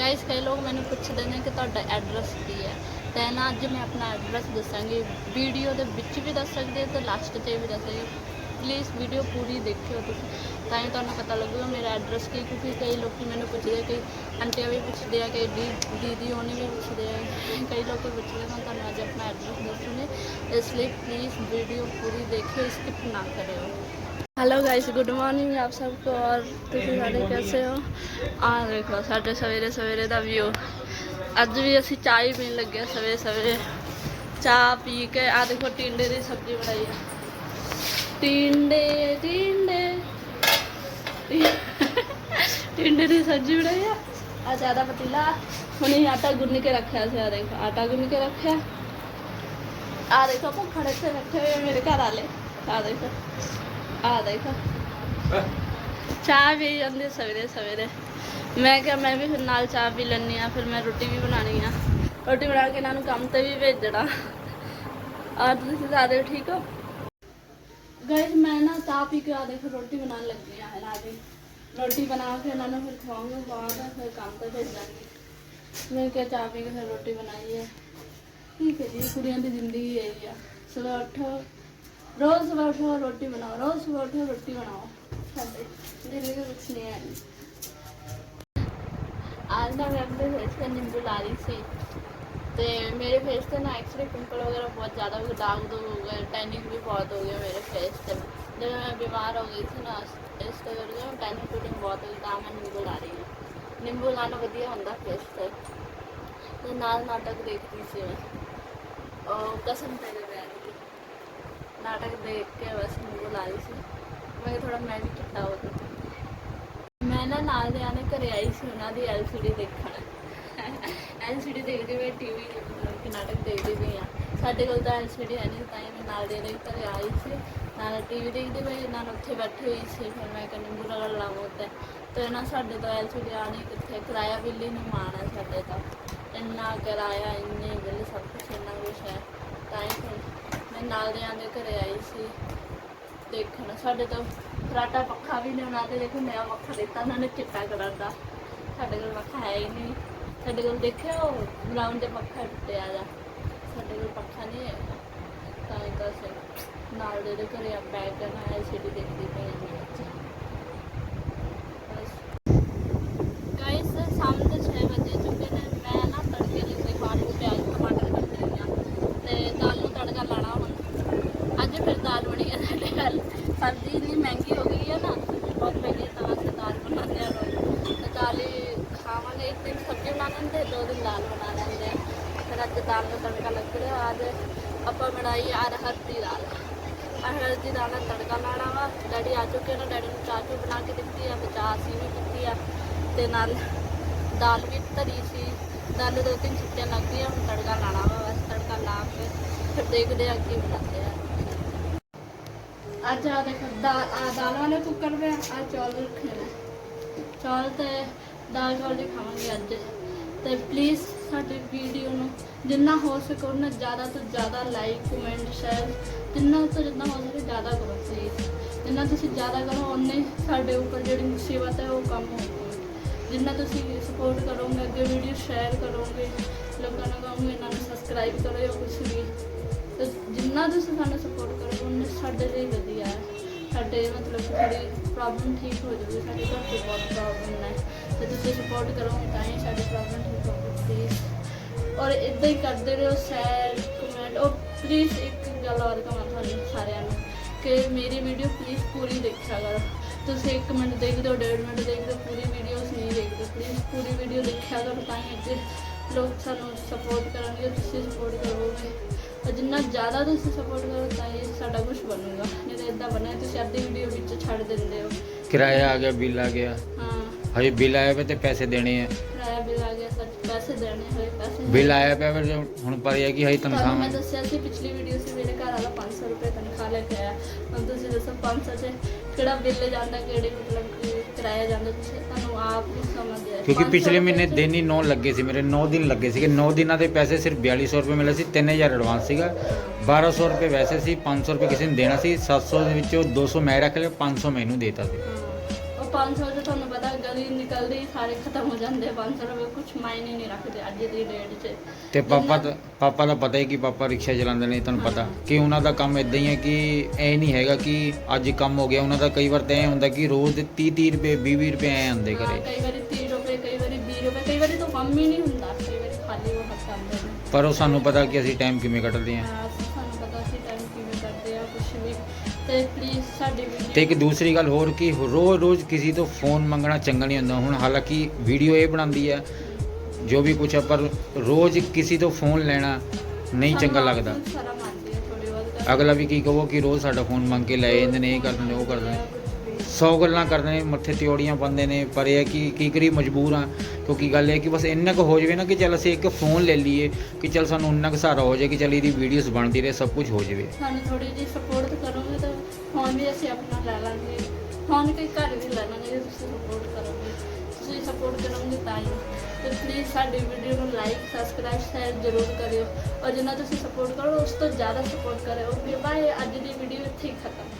Guys ਕਈ ਲੋਕ ਮੈਨੂੰ ਪੁੱਛਦੇ ਨੇ ਕਿ ਤੁਹਾਡਾ ਐਡਰੈਸ ਕੀ ਹੈ? ਤਾਂ ਨਾ ਅੱਜ ਮੈਂ ਆਪਣਾ ਐਡਰੈਸ ਦੱਸਾਂਗੀ। ਵੀਡੀਓ ਦੇ ਵਿੱਚ ਵੀ ਦੱਸ ਸਕਦੇ ਤੇ ਲਾਸਟ ਤੇ ਵੀ ਦੱਸਾਂਗੀ ਪਲੀਜ਼ ਵੀਡੀਓ ਪੂਰੀ ਦੇਖਿਓ ਤੁਸੀਂ। ਤਾਂ ਹੀ ਤੁਹਾਨੂੰ ਪਤਾ ਲੱਗੂਗਾ ਮੇਰਾ ਐਡਰੈਸ ਕੀ ਕਿਉਂਕਿ ਕਈ ਲੋਕ ਮੈਨੂੰ ਪੁੱਛਦੇ ਕਿ ਆਂਟੀਆਂ ਵੀ ਪੁੱਛਦੇ ਆ ਕਿ ਦੀਦੀ ਉਹਨੇ ਵੀ ਪੁੱਛਦੇ ਆ। ਕਈ ਲੋਕ ਪੁੱਛਦੇ ਮੈਂ ਤੁਹਾਨੂੰ ਅੱਜ ਆਪਣਾ ਐਡਰੈਸ ਦੱਸੂਗੀ। ਇਸ ਲਈ ਪਲੀਜ਼ ਵੀਡੀਓ ਪੂਰੀ ਦੇਖਿਓ ਸਕਿਪ ਨਾ ਕਰਿਓ। हेलो गाइस, गुड मॉर्निंग आप सबको और तुम सारे कैसे हो? और देखो, साढ़े सवेरे सवेरे का व्यू अज भी अस चाय पीन लगे सवेरे सवेरे। चाह पी के आ देखो, टिंडे की सब्ज़ी बनाई है। टिंडे टिंडे। टिंडे की सब्ज़ी बनाई है। आ ज़्यादा पतीला हमने आटा गुन के रखा से आ देखो, आटा गुन के रखे आ देखो भुखड़े से रखे हुए मेरे घर आ देखो। ਆ ਦੇਖੋ। ਚਾਹ ਵੀ ਜਾਂਦੇ ਸਵੇਰੇ ਸਵੇਰੇ। ਮੈਂ ਕਿਹਾ ਮੈਂ ਵੀ ਫਿਰ ਨਾਲ ਚਾਹ ਪੀ ਲੈਣੀ ਆ, ਫਿਰ ਮੈਂ ਰੋਟੀ ਵੀ ਬਣਾਣੀ ਆ। ਰੋਟੀ ਬਣਾ ਕੇ ਇਹਨਾਂ ਨੂੰ ਕੰਮ ਤੇ ਵੀ ਭੇਜਣਾ। ਆ ਤੁਸੀਂ ਸਾਰੇ ਠੀਕ ਹੋ? ਗਾਇਸ ਮੈਂ ਨਾ ਚਾਹ ਪੀ ਕੇ ਆ ਦੇਖੋ, ਰੋਟੀ ਬਣਾਉਣ ਲੱਗੀ ਆ ਇਹਨਾਂ ਦੀ। ਰੋਟੀ ਬਣਾ ਕੇ ਇਹਨਾਂ ਨੂੰ ਫਿਰ ਖਵਾਉਂਗੀ, ਬਾਅਦ ਫਿਰ ਕੰਮ ਤੇ ਭੇਜਾਂਗੀ। ਮੈਂ ਕਿਹਾ ਚਾਹ ਪੀ ਕੇ ਫਿਰ ਰੋਟੀ ਬਣਾਈ ਹੈ ਠੀਕ ਹੈ ਜੀ, ਕੁੜੀਆਂ ਦੀ ਜ਼ਿੰਦਗੀ ਇਹੀ ਆ। ਸਵੇਰ ਉੱਠੋ ਰੋਜ਼ ਸਵੇਰ ਉੱਠੋ ਰੋਟੀ ਬਣਾਓ ਰੋਜ਼ ਸਵੇਰ ਉੱਠੋ ਰੋਟੀ ਬਣਾਓ ਸਾਡੇ ਜ਼ਿੰਦਗੀ ਕੁਛ ਨਹੀਂ ਹੈ आज ना मैं अपने फेस पे नींबू ला रही थी ਤੇ ਮੇਰੇ ਫੇਸ ਤੇ ਨਾ ਐਕਚੁਅਲੀ ਪਿੰਪਲ ਵਗੈਰਾ ਬਹੁਤ ਜ਼ਿਆਦਾ ਹੋ ਗਏ ਦਾਗ ਦੂਗ ਹੋ ਗਏ ਟੈਨਿੰਗ ਵੀ ਬਹੁਤ ਹੋ ਗਈ ਮੇਰੇ ਫੇਸ ਤੇ ਜਦੋਂ ਮੈਂ ਬਿਮਾਰ ਹੋ ਗਈ ਸੀ ਨਾ ਇਸ ਤੋਂ ਕਰਕੇ ਮੈਂ ਟੈਨਿੰਗ ਟੂਟਿੰਗ ਬਹੁਤ ਹੋਈ ਤਾਂ ਮੈਂ ਨਿੰਬੂ ਲਾ ਰਹੀ ਹਾਂ ਨਿੰਬੂ ਲਾਣਾ ਵਧੀਆ ਹੁੰਦਾ ਫੇਸ ਤੇ ਤੇ ਨਾਲ ਨਾਟਕ ਦੇਖਦੀ ਸੀ ਮੈਂ ਉਹ ਕਸਮ ਤੇਰੇ ਪਿਆਰ ਦੀ ਨਾਟਕ ਦੇਖ ਕੇ ਬਸ ਨਿੰਬੂ ਲਾ ਰਹੀ ਸੀ। ਮੈਂ ਥੋੜਾ ਮੈਂ ਵੀ ਚਿੱਟਾ ਹੋ ਮੈਂ ਨਾ ਨਾਲ ਦੇ ਆਨੇ ਘਰੇ ਆਈ ਸੀ ਉਹਨਾਂ ਦੀ ਐਲਸੀਡੀ ਦੇਖਣ। ਐਲਸੀਡੀ ਦੇਖਦੇ ਹੋਏ ਟੀਵੀ ਕਿ ਨਾਟਕ ਦੇਖਦੇ ਵੀ ਆ ਸਾਡੇ ਕੋਲ ਤਾਂ ਐਲਸੀਡੀ ਹੈ ਨਹੀਂ, ਤਾਂ ਹੀ ਮੈਂ ਨਾਲ ਦੇ ਦੇ ਘਰੇ ਆਈ ਸੀ। ਨਾਲ ਟੀਵੀ ਦੇਖਦੇ ਹੋਏ ਨਾਲ ਉੱਥੇ ਬੈਠੀ ਹੋਈ ਸੀ, ਫਿਰ ਮੈਂ ਕਹਿੰਦੀ ਨਿੰਬੂ ਰਗੜ ਲਾਵਾਂ ਉੱਤੇ ਤੇ ਨਾ ਸਾਡੇ ਤੋਂ ਐਲਸੀਡੀ ਆਣੀ ਕਿੱਥੇ? ਕਿਰਾਇਆ ਬਿੱਲੀ ਨੂੰ ਨਹੀਂ ਮਾਣਾ ਸਾਡੇ ਤਾਂ। ਇੰਨਾ ਕਿਰਾਇਆ, ਇੰਨੇ ਬਿੱਲ ਸਭ ਕੁਝ ਇੰਨਾ ਕੁਛ ਹੈ ਤਾਂ ਹੀ ਫਿਰ ਮੈਂ ਨਾਲ ਦੇ ਆਂਦੇ ਘਰੇ ਆਈ ਸੀ। ਦੇਖਣ, ਸਾਡੇ ਤੋਂ ਫਰਾਟਾ ਪੱਖਾ ਵੀ ਨਹੀਂ ਉਹਨਾਂ ਦੇ ਦੇਖੋ ਨਵਾਂ ਪੱਖਾ ਦਿੱਤਾ, ਉਹਨਾਂ ਨੇ ਚਿੱਟਾ ਕਲਰ ਦਾ। ਸਾਡੇ ਕੋਲ ਪੱਖਾ ਹੈ ਹੀ ਨਹੀਂ। ਸਾਡੇ ਕੋਲ ਦੇਖਿਆ ਉਹ ਬਰਾਊਨ ਦੇ ਪੱਖਾ ਟੁੱਟਿਆ ਜਾ ਸਾਡੇ ਕੋਲ ਪੱਖਾ ਨਹੀਂ ਹੈ ਤਾਂ ਹੀ ਤਾਂ ਨਾਲ ਦੇ ਦੇ ਘਰੇ ਆ ਬੈਗ ਕਰਨਾ ਹੈ ਸਿਟੀ ਦੇਖਦੀ ਪਈ ਹਾਂ ਜੀ ਅੱਜ ਗਾਇਸ ਸ਼ਾਮ ਦੇ 6 ਵਜੇ ਚੁੱਕੇ ਨੇ ਮੈਂ ਨਾ ਤੜਕੇ ਲਈ ਦੇਖੋ ਆਲੂ ਪਿਆਜ਼ ਟਮਾਟਰ ਕੱਟ ਰਹੀ ਹਾਂ ਤੇ ਦਾਲ ਨੂੰ ਤੜਕਾ ਲਾਣਾ ਹੁਣ ਅੱਜ ਫਿਰ ਦਾਲ ਬਣੀ ਹੈ ਸਾਡੇ ਘਰ ਸਬਜ਼ੀ ਇੰਨੀ ਮਹਿੰਗੀ ਹੋ ਗਈ ਹੈ ਨਾ, ਬਹੁਤ ਮਹਿੰਗੀ ਹੈ ਤਾਂ ਅਸੀਂ ਦਾਲ ਬਣਾਉਂਦੇ ਹਾਂ ਰੋਜ਼। ਤੇ ਦਾਲ ਹੀ ਖਾਵਾਂਗੇ, ਇੱਕ ਦਿਨ ਸਬਜ਼ੀ ਬਣਾ ਲੈਂਦੇ, ਦੋ ਦਿਨ ਦਾਲ ਬਣਾ ਲੈਂਦੇ ਹਾਂ। ਫਿਰ ਅੱਜ ਦਾਲ ਨੂੰ ਤੜਕਾ ਲੱਗ ਰਿਹਾ, ਅੱਜ ਆਪਾਂ ਬਣਾਈ ਆ ਅਰਹਰ ਦੀ ਦਾਲ। ਅਰਹਰ ਦੀ ਦਾਲ ਦਾ ਤੜਕਾ ਲਾਣਾ ਵਾ। ਡੈਡੀ ਆ ਚੁੱਕੇ ਨੇ, ਡੈਡੀ ਨੂੰ ਚਾਹ ਚੂਹ ਬਣਾ ਕੇ ਦਿੱਤੀ ਆ ਤੇ ਚਾਹ ਅਸੀਂ ਵੀ ਪੀਤੀ ਆ। ਤੇ ਨਾਲ ਦਾਲ ਵੀ ਧਰੀ ਸੀ। ਦਾਲ ਦੋ ਤਿੰਨ ਛਿੱਟੀਆਂ ਲੱਗ ਗਈਆਂ, ਹੁਣ ਤੜਕਾ ਲਾਣਾ ਵਾ, ਬਸ ਤੜਕਾ ਲਾ ਕੇ ਫਿਰ ਦੇਖਦੇ ਆ ਕੀ ਬਣਾਉਂਦੇ ਆ। ਅੱਜ ਆ ਦੇਖੋ ਦਾਲ ਆ ਦਾਲ ਵਾਲੇ ਕੁੱਕਰ ਵਿੱਚ ਆ ਚੌਲ ਰੱਖੇ ਨੇ। ਚੌਲ ਤੇ ਦਾਲ ਚੌਲ ਹੀ ਖਾਵਾਂਗੇ ਅੱਜ। ਤੇ ਪਲੀਜ਼ ਸਾਡੀ ਵੀਡੀਓ ਨੂੰ ਜਿੰਨਾ ਹੋ ਸਕੇ ਉਹਨਾਂ ਜ਼ਿਆਦਾ ਤੋਂ ਜ਼ਿਆਦਾ ਲਾਈਕ ਕਮੈਂਟ ਸ਼ੇਅਰ ਜਿੰਨਾ ਤੋਂ ਜਿੰਨਾ ਹੋ ਸਕੇ ਜ਼ਿਆਦਾ ਕਰੋ ਪਲੀਜ਼ ਜਿੰਨਾ ਤੁਸੀਂ ਜ਼ਿਆਦਾ ਕਰੋ ਉਨੇ ਸਾਡੇ ਉੱਪਰ ਜਿਹੜੀ ਮੁਸੀਬਤ ਹੈ, ਉਹ ਕੰਮ ਹੋਊਗੀ। ਜਿੰਨਾ ਤੁਸੀਂ ਸਪੋਰਟ ਕਰੋਗੇ, ਅੱਗੇ ਵੀਡੀਓ ਸ਼ੇਅਰ ਕਰੋਗੇ, ਲੋਕਾਂ ਨੂੰ ਕਹੋਗੇ, ਇਹਨਾਂ ਨੂੰ ਸਬਸਕ੍ਰਾਈਬ ਕਰੋ ਜਾਂ ਕੁਝ ਵੀ। ਤੇ ਜਿੰਨਾ ਤੁਸੀਂ ਸਾਨੂੰ ਸਪੋਰਟ ਕਰੋਗੇ, ਉਹਨੇ ਸਾਡੇ ਲਈ ਵਧੀਆ ਹੈ। ਸਾਡੇ ਮਤਲਬ ਕਿ ਥੋੜੀ ਪ੍ਰੋਬਲਮ ਠੀਕ ਹੋ ਜਾਊਗੀ, ਸਾਡੇ ਘਰ 'ਚ ਬਹੁਤ ਪ੍ਰੋਬਲਮ ਹੈ ਤੇ ਤੁਸੀਂ ਸਪੋਰਟ ਕਰੋਗੇ ਤਾਂ ਹੀ ਸਾਡੀ ਪ੍ਰੋਬਲਮ ਠੀਕ ਹੋਊਗੀ ਪਲੀਜ਼ ਔਰ ਇਦਾਂ ਹੀ ਕਰਦੇ ਰਹੋ ਸ਼ੇਅਰ ਕਮੈਂਟ ਔਰ ਪਲੀਜ਼ ਇੱਕ ਗੱਲ ਹੋਰ ਕਹਾਂ ਤੁਹਾਨੂੰ ਸਾਰਿਆਂ ਨੂੰ, ਕਿ ਮੇਰੀ ਵੀਡੀਓ ਪਲੀਜ਼ ਪੂਰੀ ਦੇਖਿਆ ਕਰੋ। ਤੁਸੀਂ 1 ਮਿੰਟ ਦੇਖਦੇ ਹੋ 1.5 ਮਿੰਟ ਦੇਖਦੇ ਹੋ, ਪੂਰੀ ਵੀਡੀਓਜ਼ ਨਹੀਂ ਦੇਖਦੇ। ਪਲੀਜ਼ ਪੂਰੀ ਵੀਡੀਓ ਦੇਖਿਆ ਕਰੋ ਤਾਂ ਹੀ ਅੱਗੇ ਲੋਕ ਸਾਨੂੰ ਸਪੋਰਟ ਕਰਨਗੇ, ਤੁਸੀਂ ਸਪੋਰਟ ਕਰੋਗੇ। ਔਰ ਜਿੰਨਾ ਜ਼ਿਆਦਾ ਤੁਸੀਂ ਸਪੋਰਟ ਕਰੋ ਤਾਂ ਹੀ ਸਾਡਾ ਕੁਝ ਬਣੂਗਾ। ਨਹੀਂ ਤਾਂ ਇਦਾਂ ਬਣਿਆ ਤੁਸੀਂ ਅੱਧੀ ਵੀਡੀਓ ਵਿੱਚ ਛੱਡ ਦਿੰਦੇ ਹੋ। ਕਿਰਾਇਆ ਆ ਗਿਆ ਬਿੱਲ ਆ ਗਿਆ। ਹਾਂ। ਹਜੇ ਬਿੱਲ ਆਇਆ ਪਿਆ ਤੇ ਪੈਸੇ ਦੇਣੇ ਆ। ਕਿਰਾਇਆ ਬਿੱਲ ਆ ਗਿਆ ਸੱਚ ਪੈਸੇ ਦੇਣੇ ਹੋਏ ਪੈਸੇ ਨਹੀਂ। ਬਿੱਲ ਆਇਆ ਪਿਆ ਪਰ ਹੁਣ ਪਰ ਇਹ ਕਿ ਹਜੇ ਤੁਹਾਨੂੰ ਮੈਂ ਤਨਖਾਹ ਦੱਸਿਆ ਸੀ ਪਿਛਲੀ ਵੀਡੀਓ 'ਚ ਮੇਰੇ ਘਰ ਵਾਲਾ 500 ਰੁਪਏ ਤਨਖਾਹ ਲੈ ਕੇ ਆਇਆ। ਹੁਣ ਤੁਸੀਂ ਦੱਸੋ 500 'ਚ ਕਿਹੜਾ ਬਿੱਲ ਜਾਂਦਾ ਕਿਹੜੇ ਮਤਲਬ ਕਿ ਕਿਰਾਇਆ ਜਾਂਦਾ ਤੁਸੀਂ? ਤੁਹਾਨੂੰ ਆਪ ਨੂੰ ਸਮਝ ਆ ਕਿਉਂਕਿ ਪਿਛਲੇ ਮਹੀਨੇ ਦਿਨ ਹੀ 9 ਲੱਗੇ ਸੀ ਮੇਰੇ 9 ਦਿਨ ਲੱਗੇ ਸੀਗੇ। 9 ਦਿਨਾਂ ਦੇ ਪੈਸੇ ਸਿਰਫ 4200 ਰੁਪਏ ਮਿਲੇ ਸੀ 3000 ਐਡਵਾਂਸ ਸੀਗਾ। 1200 ਰੁਪਏ ਵੈਸੇ ਸੀ 500 ਰੁਪਏ ਕਿਸੇ ਨੂੰ ਦੇਣਾ ਸੀ। 700 ਦੇ ਵਿੱਚੋਂ 200 ਮੈਂ ਰੱਖ ਲਿਆ 500 ਮੈਨੂੰ ਦੇਤਾ ਸੀ। 500 ਚ ਤੁਹਾਨੂੰ ਪਤਾ ਗਲੀ ਨਿਕਲਦੀ ਹੀ ਸਾਰੇ ਖਤਮ ਹੋ ਜਾਂਦੇ 500 ਰੁਪਏ ਕੁਝ ਮਾਇਨੇ ਨਹੀਂ ਰੱਖਦੇ ਅੱਜ ਦੀ ਡੇਟ 'ਚ। ਤੇ ਪਾਪਾ ਪਾਪਾ ਦਾ ਪਤਾ ਹੀ ਕਿ ਪਾਪਾ ਰਿਕਸ਼ਾ ਚਲਾਉਂਦੇ ਨੇ ਤੁਹਾਨੂੰ ਪਤਾ। ਕਿ ਉਹਨਾਂ ਦਾ ਕੰਮ ਇਦਾਂ ਹੀ ਹੈ ਕਿ ਇਹ ਨਹੀਂ ਹੈਗਾ ਕਿ ਅੱਜ ਕੰਮ ਹੋ ਗਿਆ। ਉਹਨਾਂ ਦਾ ਕਈ ਵਾਰ ਤਾਂ ਇਹ ਹੁੰਦਾ ਕਿ ਰੋਜ਼ ਦੇ 30 30 ਰੁਪਏ 20 20 ਰੁਪਏ ਐ ਆਉਂਦੇ ਹਾਂ, ਘਰੇ। ਕਈ ਵਾਰੀ 30 ਰੁਪਏ ਕਈ ਵਾਰੀ 20 ਰੁਪਏ ਕਈ ਵਾਰੀ ਤਾਂ ਕੰਮ ਹੀ ਨਹੀਂ ਹੁੰਦਾ। ਕਈ ਵਾਰੀ ਖਾਲੀ ਉਹ ਹੱਥ ਆਉਂਦੇ ਨੇ ਪਰ ਉਹ ਸਾਨੂੰ ਪਤਾ ਕਿ ਅਸੀਂ ਟਾਈਮ ਕਿਵੇਂ ਕੱਢਦੇ ਹਾਂ। ਹਾਂ, ਤੇ ਪਲੀਜ਼ ਸਾਡੀ ਵੀਡੀਓ ਤੇ ਇੱਕ ਦੂਸਰੀ ਗੱਲ ਹੋਰ ਕਿ ਰੋਜ਼ ਰੋਜ਼ ਕਿਸੇ ਤੋਂ ਫੋਨ ਮੰਗਣਾ ਚੰਗਾ ਨਹੀਂ ਹੁੰਦਾ। ਹੁਣ ਹਾਲਾਂਕਿ ਵੀਡੀਓ ਇਹ ਬਣਾਉਂਦੀ ਹੈ ਜੋ ਵੀ ਕੁਛ ਹੈ ਪਰ ਰੋਜ਼ ਕਿਸੇ ਤੋਂ ਫੋਨ ਲੈਣਾ ਨਹੀਂ ਚੰਗਾ ਲੱਗਦਾ। ਸਾਰਾ ਮੰਨਦੀ ਹੈ ਥੋੜੀ ਬਹੁਤ। ਅਗਲਾ ਵੀ ਕੀ ਕਹੋ ਕਿ ਰੋਜ਼ ਸਾਡਾ ਫੋਨ ਮੰਗ ਕੇ ਲੈ ਜਾਂਦੇ ਨੇ ਇਹ ਕਰਦੇ ਨੇ ਉਹ ਕਰਦੇ ਨੇ। ਸੌ ਗੱਲਾਂ ਕਰਦੇ ਨੇ ਮੱਥੇ ਤਿਉੜੀਆਂ ਪਾਉਂਦੇ ਨੇ ਪਰ ਇਹ ਹੈ ਕਿ ਕੀ ਕਰੀ ਮਜਬੂਰ ਆ ਕਿਉਂਕਿ ਗੱਲ ਇਹ ਹੈ ਕਿ ਬਸ ਇੰਨਾ ਕੁ ਹੋ ਜਾਵੇ ਨਾ ਕਿ ਚੱਲ ਅਸੀਂ ਇੱਕ ਫੋਨ ਲੈ ਲਈਏ ਕਿ ਚੱਲ ਸਾਨੂੰ ਉਨਾ ਕੁ ਸਹਾਰਾ ਹੋ ਜਾਏ ਕਿ ਚੱਲ ਇਹਦੀ ਵੀਡੀਓਜ਼ ਬਣਦੀ ਰਹੇ ਸਭ ਕੁਝ ਹੋ ਜਾਵੇ। ਸਾਨੂੰ ਥੋੜੀ ਜਿਹੀ ਸਪੋਰਟ ਕਰੋਗੇ ਤਾਂ ਫੋਨ ਵੀ ਅਸੀਂ ਆਪਣਾ ਲੈ ਲਾਂਗੇ। ਫੋਨ ਕੋਈ ਘਰ ਵੀ ਲੈ ਲਾਂਗੇ, ਜੇ ਤੁਸੀਂ ਸਪੋਰਟ ਕਰੋਗੇ। ਤੁਸੀਂ ਸਪੋਰਟ ਕਰੋਗੇ ਤਾਂ ਹੀ। ਤੇ ਪਲੀਜ਼ ਸਾਡੀ ਵੀਡੀਓ ਨੂੰ ਲਾਈਕ ਸਬਸਕ੍ਰਾਈਬ ਸ਼ੇਅਰ ਜ਼ਰੂਰ ਕਰਿਓ। ਔਰ ਜਿੰਨਾ ਤੁਸੀਂ ਸਪੋਰਟ ਕਰੋ, ਉਸ ਤੋਂ ਜ਼ਿਆਦਾ ਸਪੋਰਟ ਕਰਿਓ। ਓਕੇ ਬਾਏ ਅੱਜ ਦੀ ਵੀਡੀਓ ਇੱਥੇ ਹੀ ਖਤਮ।